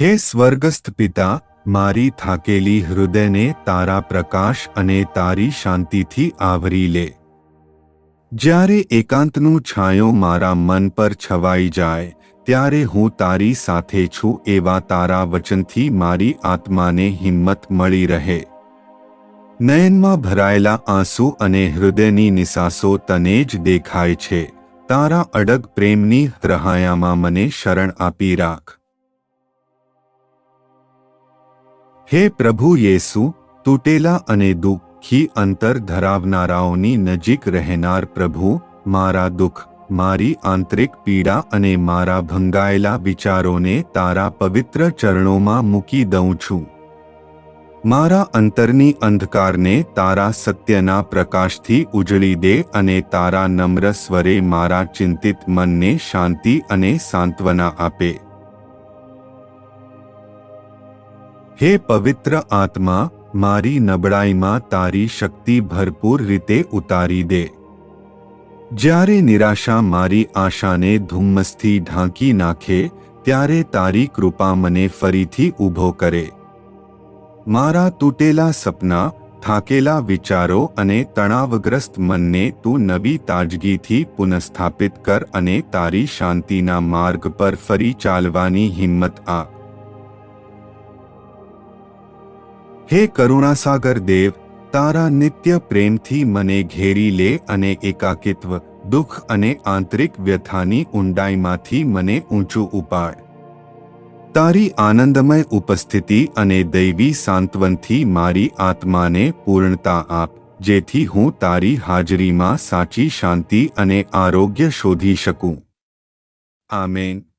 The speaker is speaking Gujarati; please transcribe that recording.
હે સ્વર્ગસ્થ પિતા, મારી થાકેલી હૃદયને તારા પ્રકાશ અને તારી શાંતિથી આવરી લે. જ્યારે એકાંતનું છાંયો મારા મન પર છવાઈ જાય, ત્યારે હું તારી સાથે છું એવા તારા વચનથી મારી આત્માને હિંમત મળી રહે. નયનમાં ભરાયેલા આંસુ અને હૃદયની નિસાસો તને જ દેખાય છે. તારા અડગ પ્રેમની રહાયામાં મને શરણ આપી રાખ. હે પ્રભુ યેસુ, તૂટેલા અને દુઃખી અંતર ધરાવનારાઓની નજીક રહેનાર પ્રભુ, મારા દુઃખ, મારી આંતરિક પીડા અને મારા ભંગાયેલા વિચારોને તારા પવિત્ર ચરણોમાં મૂકી દઉં છું. મારા અંતરની અંધકારને તારા સત્યના પ્રકાશથી ઉજળી દે અને તારા નમ્ર સ્વરે મારા ચિંતિત મનને શાંતિ અને સાંત્વના આપે. હે પવિત્ર આત્મા, મારી નબળાઈમાં તારી શક્તિ ભરપૂર રીતે ઉતારી દે. જ્યારે નિરાશા મારી આશાને ધુમ્મસથી ઢાંકી નાખે, ત્યારે તારી કૃપા મને ફરીથી ઊભો કરે. મારા તૂટેલા સપના, થાકેલા વિચારો અને તણાવગ્રસ્ત મનને તું નવી તાજગીથી પુનઃસ્થાપિત કર અને તારી શાંતિના માર્ગ પર ફરી ચાલવાની હિંમત આપ હે કરુણાસાગર દેવ, તારા નિત્ય પ્રેમથી મને ઘેરી લે અને એકાકિત્વ, દુઃખ અને આંતરિક વ્યથાની ઊંડાઈમાંથી મને ઊંચું ઉપાડ. તારી આનંદમય ઉપસ્થિતિ અને દૈવી સાંત્વનથી મારી આત્માને પૂર્ણતા આપ, જેથી હું તારી હાજરીમાં સાચી શાંતિ અને આરોગ્ય શોધી શકું. આમેન.